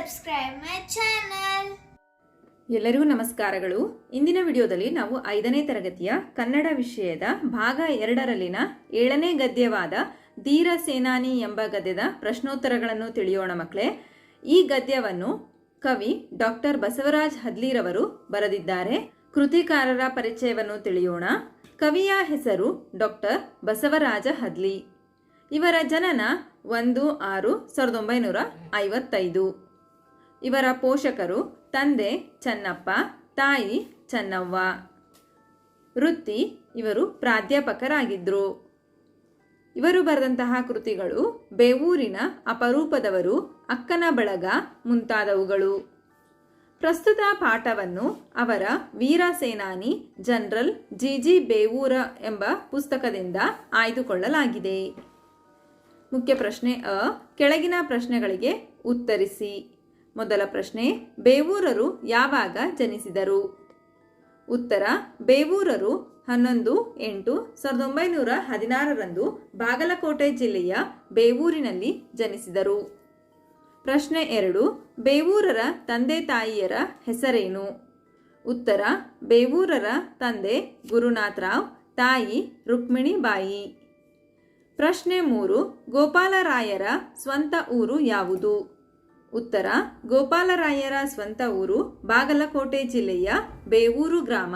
subscribe my channel ಎಲ್ಲರಿಗೂ ನಮಸ್ಕಾರಗಳು. ಇಂದಿನ ವಿಡಿಯೋದಲ್ಲಿ ನಾವು ಐದನೇ ತರಗತಿಯ ಕನ್ನಡ ವಿಷಯದ ಭಾಗ ಎರಡರಲ್ಲಿನ ಏಳನೇ ಗದ್ಯವಾದ ಧೀರ ಸೇನಾನಿ ಎಂಬ ಗದ್ಯದ ಪ್ರಶ್ನೋತ್ತರಗಳನ್ನು ತಿಳಿಯೋಣ ಮಕ್ಕಳೇ. ಈ ಗದ್ಯವನ್ನು ಕವಿ ಡಾಕ್ಟರ್ ಬಸವರಾಜ್ ಹದ್ಲಿರವರು ಬರೆದಿದ್ದಾರೆ. ಕೃತಿಕಾರರ ಪರಿಚಯವನ್ನು ತಿಳಿಯೋಣ. ಕವಿಯ ಹೆಸರು ಡಾಕ್ಟರ್ ಬಸವರಾಜ ಹದ್ಲಿ ಇವರ ಜನನ ಒಂದು ಆರು ಸಾವಿರದ ಒಂಬೈನೂರ ಐವತ್ತೈದು. ಇವರ ಪೋಷಕರು ತಂದೆ ಚನ್ನಪ್ಪ, ತಾಯಿ ಚನ್ನವ್ವ. ವೃತ್ತಿ ಇವರು ಪ್ರಾಧ್ಯಾಪಕರಾಗಿದ್ದರು ಇವರು ಬರೆದಂತಹ ಕೃತಿಗಳು ಬೇವೂರಿನ ಅಪರೂಪದವರು, ಅಕ್ಕನ ಬಳಗ ಮುಂತಾದವುಗಳು. ಪ್ರಸ್ತುತ ಪಾಠವನ್ನು ಅವರ ವೀರ ಸೇನಾನಿ ಜನರಲ್ ಜಿ. ಜಿ. ಬೇವೂರ ಎಂಬ ಪುಸ್ತಕದಿಂದ ಆಯ್ದುಕೊಳ್ಳಲಾಗಿದೆ. ಮುಖ್ಯ ಪ್ರಶ್ನೆ ಅ. ಕೆಳಗಿನ ಪ್ರಶ್ನೆಗಳಿಗೆ ಉತ್ತರಿಸಿ. ಮೊದಲ ಪ್ರಶ್ನೆ, ಬೇವೂರರು ಯಾವಾಗ ಜನಿಸಿದರು? ಉತ್ತರ, ಬೇವೂರರು ಹನ್ನೊಂದು ಎಂಟು ಸಾವಿರದ ಒಂಬೈನೂರ ಹದಿನಾರರಂದು ಬಾಗಲಕೋಟೆ ಜಿಲ್ಲೆಯ ಬೇವೂರಿನಲ್ಲಿ ಜನಿಸಿದರು. ಪ್ರಶ್ನೆ ಎರಡು, ಬೇವೂರರ ತಂದೆ ತಾಯಿಯರ ಹೆಸರೇನು? ಉತ್ತರ, ಬೇವೂರರ ತಂದೆ ಗುರುನಾಥರಾವ್ ತಾಯಿ ರುಕ್ಮಿಣಿಬಾಯಿ ಪ್ರಶ್ನೆ ಮೂರು, ಗೋಪಾಲರಾಯರ ಸ್ವಂತ ಊರು ಯಾವುದು? ಉತ್ತರ, ಗೋಪಾಲರಾಯರ ಸ್ವಂತ ಊರು ಬಾಗಲಕೋಟೆ ಜಿಲ್ಲೆಯ ಬೇವೂರು ಗ್ರಾಮ.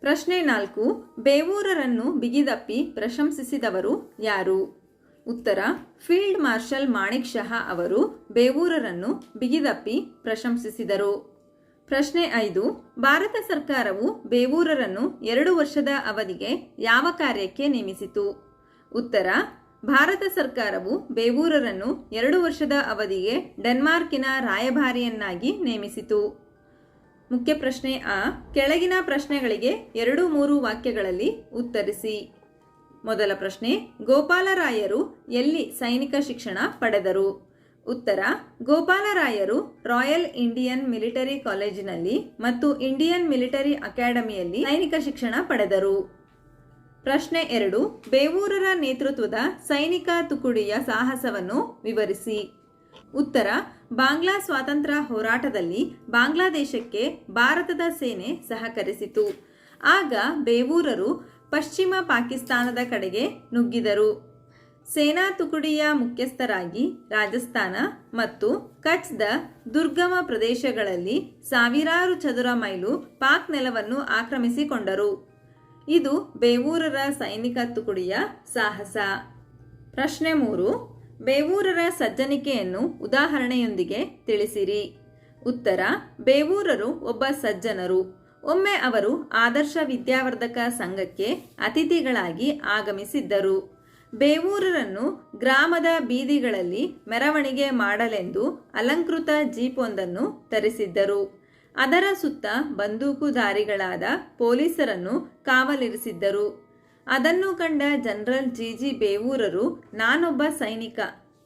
ಪ್ರಶ್ನೆ ನಾಲ್ಕು, ಬೇವೂರರನ್ನು ಬಿಗಿದಪ್ಪಿ ಪ್ರಶಂಸಿಸಿದವರು ಯಾರು? ಉತ್ತರ, ಫೀಲ್ಡ್ ಮಾರ್ಷಲ್ ಮಾಣಿಕ್ ಶಹಾ ಅವರು ಬೇವೂರರನ್ನು ಬಿಗಿದಪ್ಪಿ ಪ್ರಶಂಸಿಸಿದರು. ಪ್ರಶ್ನೆ ಐದು, ಭಾರತ ಸರ್ಕಾರವು ಬೇವೂರರನ್ನು ಎರಡು ವರ್ಷದ ಅವಧಿಗೆ ಯಾವ ಕಾರ್ಯಕ್ಕೆ ನೇಮಿಸಿತು? ಉತ್ತರ ಭಾರತ ಸರ್ಕಾರವು ಬೇವೂರರನ್ನು ಎರಡು ವರ್ಷದ ಅವಧಿಗೆ ಡೆನ್ಮಾರ್ಕಿನ ರಾಯಭಾರಿಯನ್ನಾಗಿ ನೇಮಿಸಿತು. ಮುಖ್ಯ ಪ್ರಶ್ನೆ ಆ, ಕೆಳಗಿನ ಪ್ರಶ್ನೆಗಳಿಗೆ ಎರಡು ಮೂರು ವಾಕ್ಯಗಳಲ್ಲಿ ಉತ್ತರಿಸಿ. ಮೊದಲ ಪ್ರಶ್ನೆ, ಗೋಪಾಲರಾಯರು ಎಲ್ಲಿ ಸೈನಿಕ ಶಿಕ್ಷಣ ಪಡೆದರು? ಉತ್ತರ, ಗೋಪಾಲರಾಯರು ರಾಯಲ್ ಇಂಡಿಯನ್ ಮಿಲಿಟರಿ ಕಾಲೇಜಿನಲ್ಲಿ ಮತ್ತು ಇಂಡಿಯನ್ ಮಿಲಿಟರಿ ಅಕಾಡೆಮಿಯಲ್ಲಿ ಸೈನಿಕ ಶಿಕ್ಷಣ ಪಡೆದರು. ಪ್ರಶ್ನೆ ಎರಡು, ಬೇವೂರರ ನೇತೃತ್ವದ ಸೈನಿಕ ತುಕುಡಿಯ ಸಾಹಸವನ್ನು ವಿವರಿಸಿ. ಉತ್ತರ, ಬಾಂಗ್ಲಾ ಸ್ವಾತಂತ್ರ್ಯ ಹೋರಾಟದಲ್ಲಿ ಬಾಂಗ್ಲಾದೇಶಕ್ಕೆ ಭಾರತದ ಸೇನೆ ಸಹಕರಿಸಿತು. ಆಗ ಬೇವೂರರು ಪಶ್ಚಿಮ ಪಾಕಿಸ್ತಾನದ ಕಡೆಗೆ ನುಗ್ಗಿದರು. ಸೇನಾ ತುಕುಡಿಯ ಮುಖ್ಯಸ್ಥರಾಗಿ ರಾಜಸ್ಥಾನ ಮತ್ತು ಕಚ್ದ ದುರ್ಗಮ ಪ್ರದೇಶಗಳಲ್ಲಿ ಸಾವಿರಾರು ಚದುರ ಮೈಲು ಪಾಕ್ ನೆಲವನ್ನು ಆಕ್ರಮಿಸಿಕೊಂಡರು. ಇದು ಬೇವೂರರ ಸೈನಿಕ ತುಕುಡಿಯ ಸಾಹಸ. ಪ್ರಶ್ನೆ ಮೂರು, ಬೇವೂರರ ಸಜ್ಜನಿಕೆಯನ್ನು ಉದಾಹರಣೆಯೊಂದಿಗೆ ತಿಳಿಸಿರಿ. ಉತ್ತರ, ಬೇವೂರರು ಒಬ್ಬ ಸಜ್ಜನರು. ಒಮ್ಮೆ ಅವರು ಆದರ್ಶ ವಿದ್ಯಾವರ್ಧಕ ಸಂಘಕ್ಕೆ ಅತಿಥಿಗಳಾಗಿ ಆಗಮಿಸಿದ್ದರು. ಬೇವೂರರನ್ನು ಗ್ರಾಮದ ಬೀದಿಗಳಲ್ಲಿ ಮೆರವಣಿಗೆ ಮಾಡಲೆಂದು ಅಲಂಕೃತ ಜೀಪೊಂದನ್ನು ತರಿಸಿದ್ದರು. ಅದರ ಸುತ್ತ ಬಂದೂಕುಧಾರಿಗಳಾದ ಪೊಲೀಸರನ್ನು ಕಾವಲಿರಿಸಿದ್ದರು. ಅದನ್ನು ಕಂಡ ಜನರಲ್ ಜಿ. ಜಿ. ಬೇವೂರರು, ನಾನೊಬ್ಬ ಸೈನಿಕ,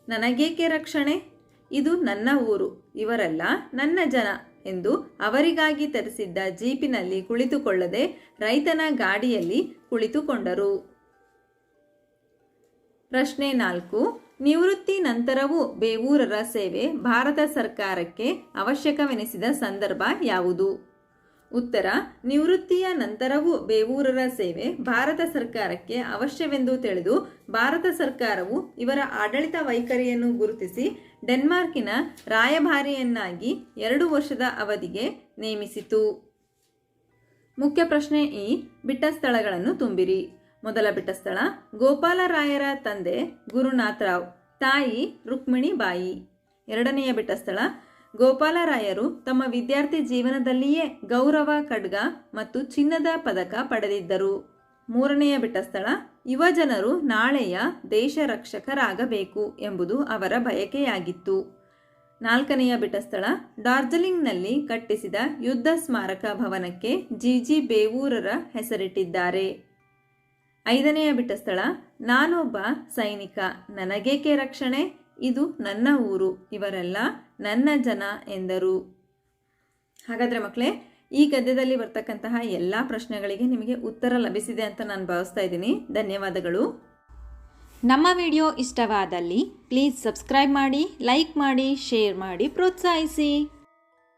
ನನಗೇಕೆ ರಕ್ಷಣೆ? ಇದು ನನ್ನ ಊರು, ಇವರೆಲ್ಲ ನನ್ನ ಜನ ಎಂದು ಅವರಿಗಾಗಿ ತರಿಸಿದ್ದ ಜೀಪಿನಲ್ಲಿ ಕುಳಿತುಕೊಳ್ಳದೆ ರೈತನ ಗಾಡಿಯಲ್ಲಿ ಕುಳಿತುಕೊಂಡರು. ಪ್ರಶ್ನೆ ನಾಲ್ಕು ನಿವೃತ್ತಿ ನಂತರವೂ ಬೇವೂರರ ಸೇವೆ ಭಾರತ ಸರ್ಕಾರಕ್ಕೆ ಅವಶ್ಯಕವೆನಿಸಿದ ಸಂದರ್ಭ ಯಾವುದು? ಉತ್ತರ, ನಿವೃತ್ತಿಯ ನಂತರವೂ ಬೇವೂರರ ಸೇವೆ ಭಾರತ ಸರ್ಕಾರಕ್ಕೆ ಅವಶ್ಯವೆಂದು ತಿಳಿದು ಭಾರತ ಸರ್ಕಾರವು ಇವರ ಆಡಳಿತ ವೈಖರಿಯನ್ನು ಗುರುತಿಸಿ ಡೆನ್ಮಾರ್ಕಿನ ರಾಯಭಾರಿಯನ್ನಾಗಿ ಎರಡು ವರ್ಷದ ಅವಧಿಗೆ ನೇಮಿಸಿತು. ಮುಖ್ಯ ಪ್ರಶ್ನೆ ಈ. ಬಿಟ್ಟ ಸ್ಥಳಗಳನ್ನು ತುಂಬಿರಿ. ಮೊದಲ ಬಿಟ್ಟ ಸ್ಥಳ. ಗೋಪಾಲರಾಯರ ತಂದೆ ಗುರುನಾಥರಾವ್, ತಾಯಿ ರುಕ್ಮಿಣಿಬಾಯಿ ಎರಡನೆಯ ಬಿಟ್ಟ ಸ್ಥಳ. ಗೋಪಾಲರಾಯರು ತಮ್ಮ ವಿದ್ಯಾರ್ಥಿ ಜೀವನದಲ್ಲಿಯೇ ಗೌರವ, ಖಡ್ಗ ಮತ್ತು ಚಿನ್ನದ ಪದಕ ಪಡೆದಿದ್ದರು. ಮೂರನೆಯ ಬಿಟ್ಟ ಸ್ಥಳ. ಯುವ ಜನರು ನಾಳೆಯ ದೇಶ ರಕ್ಷಕರಾಗಬೇಕು ಎಂಬುದು ಅವರ ಬಯಕೆಯಾಗಿತ್ತು. ನಾಲ್ಕನೆಯ ಬಿಟ್ಟ ಸ್ಥಳ. ಡಾರ್ಜಿಲಿಂಗ್ನಲ್ಲಿ ಕಟ್ಟಿಸಿದ ಯುದ್ಧ ಸ್ಮಾರಕ ಭವನಕ್ಕೆ ಜಿ ಜಿ ಬೇವೂರರ ಹೆಸರಿಟ್ಟಿದ್ದಾರೆ. ಐದನೆಯ ಬಿಟ್ಟ ಸ್ಥಳ, ನಾನೊಬ್ಬ ಸೈನಿಕ. ನನಗೇಕೆ ರಕ್ಷಣೆ? ಇದು ನನ್ನ ಊರು, ಇವರೆಲ್ಲ ನನ್ನ ಜನ ಎಂದರು. ಹಾಗಾದರೆ ಮಕ್ಕಳೇ ಈ ಗದ್ಯದಲ್ಲಿ ಬರ್ತಕ್ಕಂತಹ ಎಲ್ಲ ಪ್ರಶ್ನೆಗಳಿಗೆ ನಿಮಗೆ ಉತ್ತರ ಲಭಿಸಿದೆ ಅಂತ ನಾನು ಭಾವಿಸ್ತಾ ಇದ್ದೀನಿ. ಧನ್ಯವಾದಗಳು. ನಮ್ಮ ವಿಡಿಯೋ ಇಷ್ಟವಾದಲ್ಲಿ ಪ್ಲೀಸ್ ಸಬ್ಸ್ಕ್ರೈಬ್ ಮಾಡಿ, ಲೈಕ್ ಮಾಡಿ, ಶೇರ್ ಮಾಡಿ, ಪ್ರೋತ್ಸಾಹಿಸಿ.